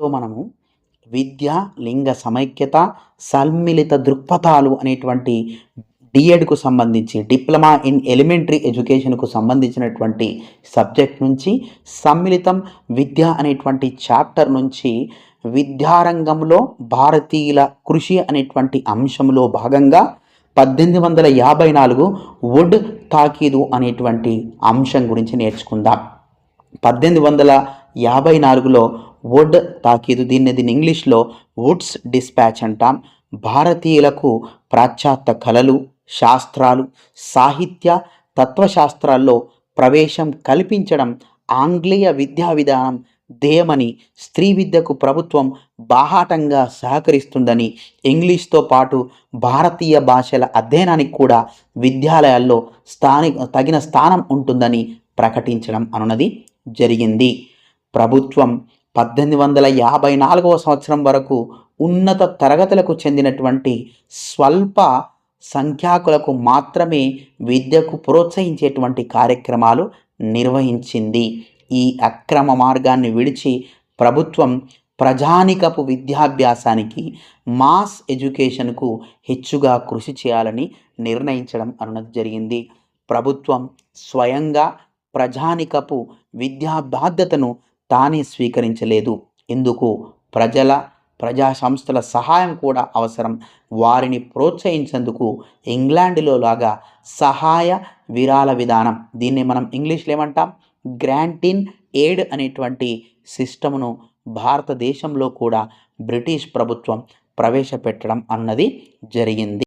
So మనము విద్య లింగ సమైక్యత సమ్మిళిత దృక్పథాలు అనేటువంటి డిఎడ్కు సంబంధించి డిప్లొమా ఇన్ ఎలిమెంటరీ ఎడ్యుకేషన్కు సంబంధించినటువంటి సబ్జెక్ట్ నుంచి సమ్మిళితం విద్య అనేటువంటి చాప్టర్ నుంచి విద్యారంగంలో భారతీయుల కృషి అనేటువంటి అంశంలో భాగంగా పద్దెనిమిది వందల యాభై నాలుగు వుడ్ తాకీదు అనేటువంటి అంశం గురించి నేర్చుకుందాం. పద్దెనిమిది వందల యాభై నాలుగులో వుడ్ తాకీదు. దీన్ని దీన్ని ఇంగ్లీష్లో వుడ్స్ డిస్పాచ్ అంటాం. భారతీయులకు పాశ్చాత్య కళలు శాస్త్రాలు సాహిత్య తత్వశాస్త్రాల్లో ప్రవేశం కల్పించడం ఆంగ్లేయ విద్యా విధానం ధ్యేయమని స్త్రీ విద్యకు ప్రభుత్వం బాహాటంగా సహకరిస్తుందని ఇంగ్లీష్తో పాటు భారతీయ భాషల అధ్యయనానికి కూడా విద్యాలయాల్లో స్థానిక తగిన స్థానం ఉంటుందని ప్రకటించడం అనున్నది జరిగింది. ప్రభుత్వం పద్దెనిమిది వందల యాభై నాలుగవ సంవత్సరం వరకు ఉన్నత తరగతులకు చెందినటువంటి స్వల్ప సంఖ్యాకులకు మాత్రమే విద్యకు ప్రోత్సహించేటువంటి కార్యక్రమాలు నిర్వహించింది. ఈ అక్రమ మార్గాన్ని విడిచి ప్రభుత్వం ప్రజానికపు విద్యాభ్యాసానికి మాస్ ఎడ్యుకేషన్కు హెచ్చుగా కృషి చేయాలని నిర్ణయించడం అన్నది జరిగింది. ప్రభుత్వం స్వయంగా ప్రజానికపు విద్యా బాధ్యతను తానే స్వీకరించలేదు. ఇందుకు ప్రజల ప్రజా సంస్థల సహాయం కూడా అవసరం. వారిని ప్రోత్సహించేందుకు ఇంగ్లాండ్లో లాగా సహాయ విరాళ విధానం. దీన్ని మనం ఇంగ్లీష్లో ఏమంటాం? గ్రాంటిన్ ఎయిడ్ అనేటువంటి సిస్టమును భారతదేశంలో కూడా బ్రిటిష్ ప్రభుత్వం ప్రవేశపెట్టడం అన్నది జరిగింది.